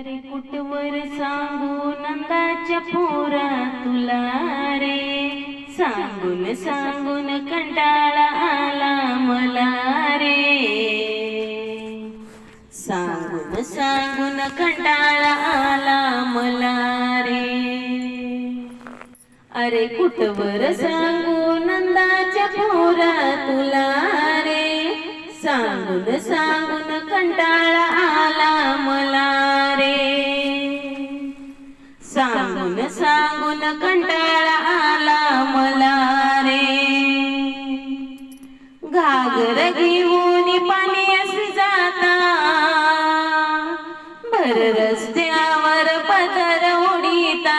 अरे कुटवर सांगू नंदाच्या पोरा तुला रे? सांगून सांगून कंटाळा आला मला रे. सांगून सांगून कंटाळा आला मला रे. अरे कुटवर सांगू नंदाच्या पोरा तुला रे? सांगून सांगून कंटाळा कंटाळा आला मला रे. घागर घेऊन पाणी असे जाता. भर रस्त्यावर पदर उडीता.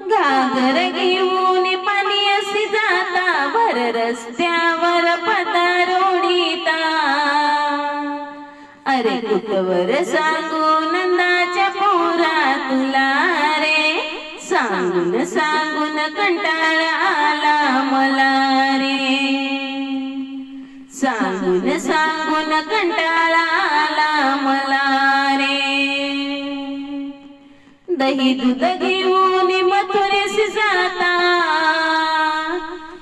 घागर घेऊन पाणी असे जाता. भर रस्त्यावर पदर उडीता. अरे कुठवर सांगू नंदाच्या पोरा तुला सांगून सांगून कंटाळा आला मला रे. सांगून सांगून कंटाळा आला मला रे. दही दूध घेऊन मथुरेस जाता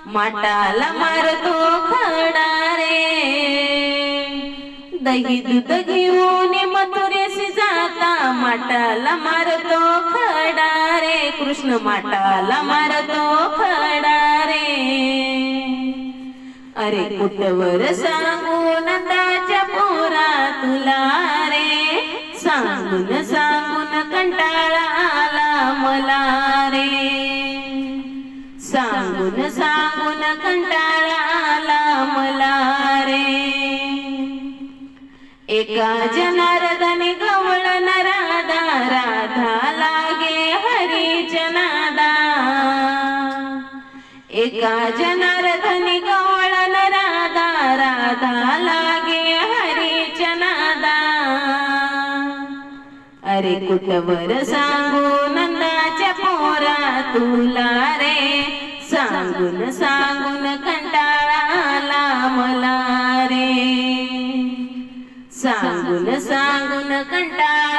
माटाला मारतो खडा रे. दही दूध घेऊन मथुरेस जाता माटाला मारतो कृष्ण माटाला मारतो खडा रे. अरे कुठवर सांगू नंदाच्या पोरा तुला रे? सांगून सांगून कंटाळा आला मला रे. सांगून सांगून कंटाळा आला मला रे. एका जनार्दनी गवळण राधा राधा एका जनार्दनी गवळण राधा राधा लागे हरीच्या नादा. अरे कुठवर सांगू नंदाच्या पोरा तुला रे? सांगून सांगून कंटाळाला मला रे. सांगून सांगून कंटाळा